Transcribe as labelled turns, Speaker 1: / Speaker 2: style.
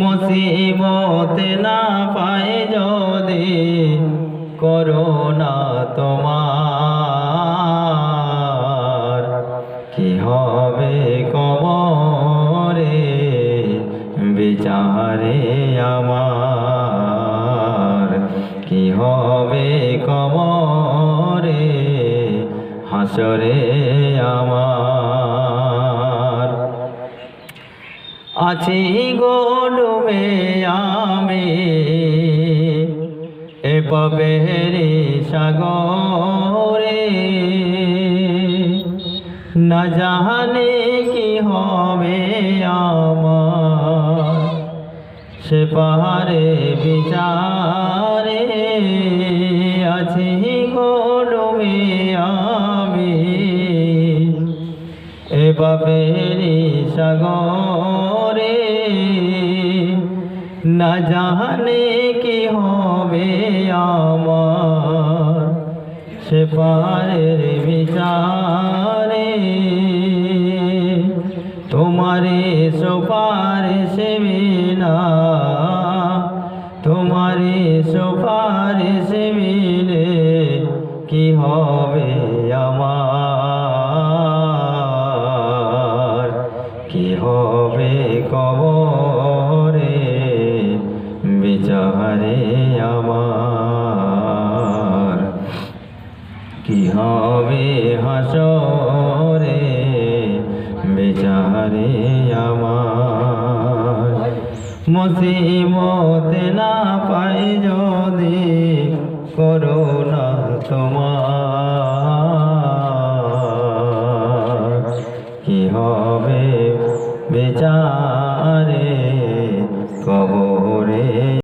Speaker 1: মুসিবত না পায় যদি করোনা তোমার, কি হবে কবরে বিচারে আমার, কি হবে কবরে হাসরে আমার। আছি গোডুমে আমি। এ পবেরি সাগরে না জানে কি হবে আমার। সে পাহাড়ে বিচারে আছি গোডুমে আমি। এ বাপেরি সাগরে না জানে কি হবে আমার সে পারের বিচারে। তোমারে সোপার সে বিনা তোমারে সোপার সে কি হবে? হবে কবরে বিচারে আমার। কি হবে হাসরে বিচারে আমার। মুসিবত না পাই যদি করোনা তোমার। না